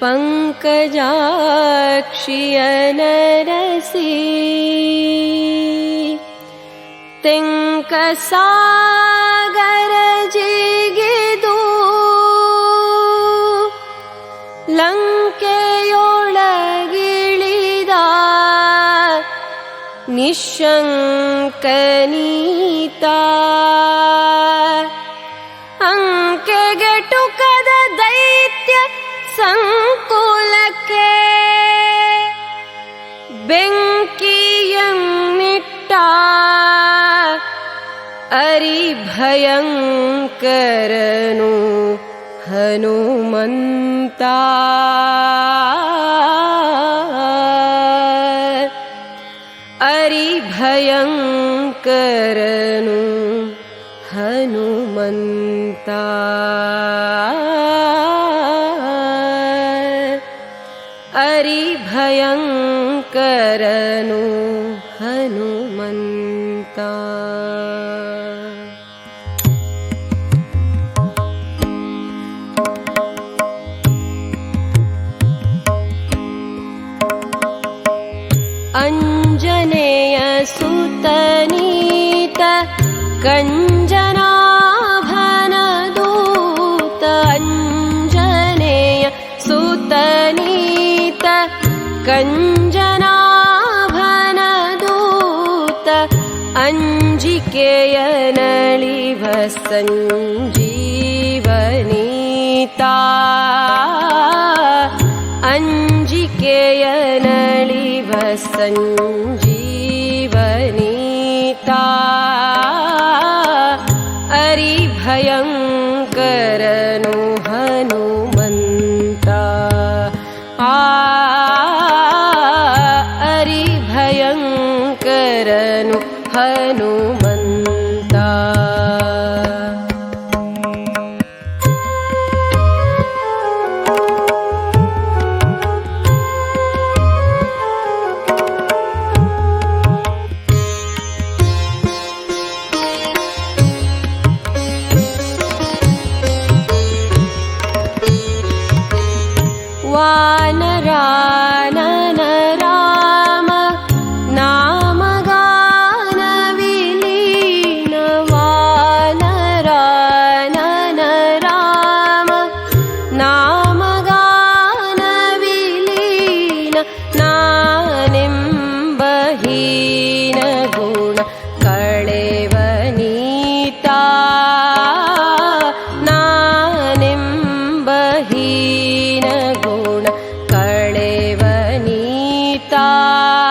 पङ्कजाक्षियनरसि तेङ्कसागरजिगिदु लङ्केयोळगिळिद निःशङ्कनीता अङ्केगटुकद दैत्य सङ्कुलके वेङ्कियं निट्टा அரிபயங்கரனு करनु हनुमन्ता। हरिभयं हनुमन्ता। अरिभयङ्करनु हनुमन्ता। अञ्जनेय सुतनीत कञ्जनाभनदूत अञ्जनेय सुतनीत कञ्जनाभनदूत अञ्जिकेयनलिव सञ्जीवनीता अञ्जिकेयनलिव सञ्जीवनीता अरिभयङ्करनु हनुमन्ता। वानरानन lá.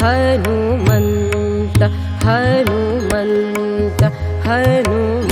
हनुमन्त हनुमन्त हनुमन्त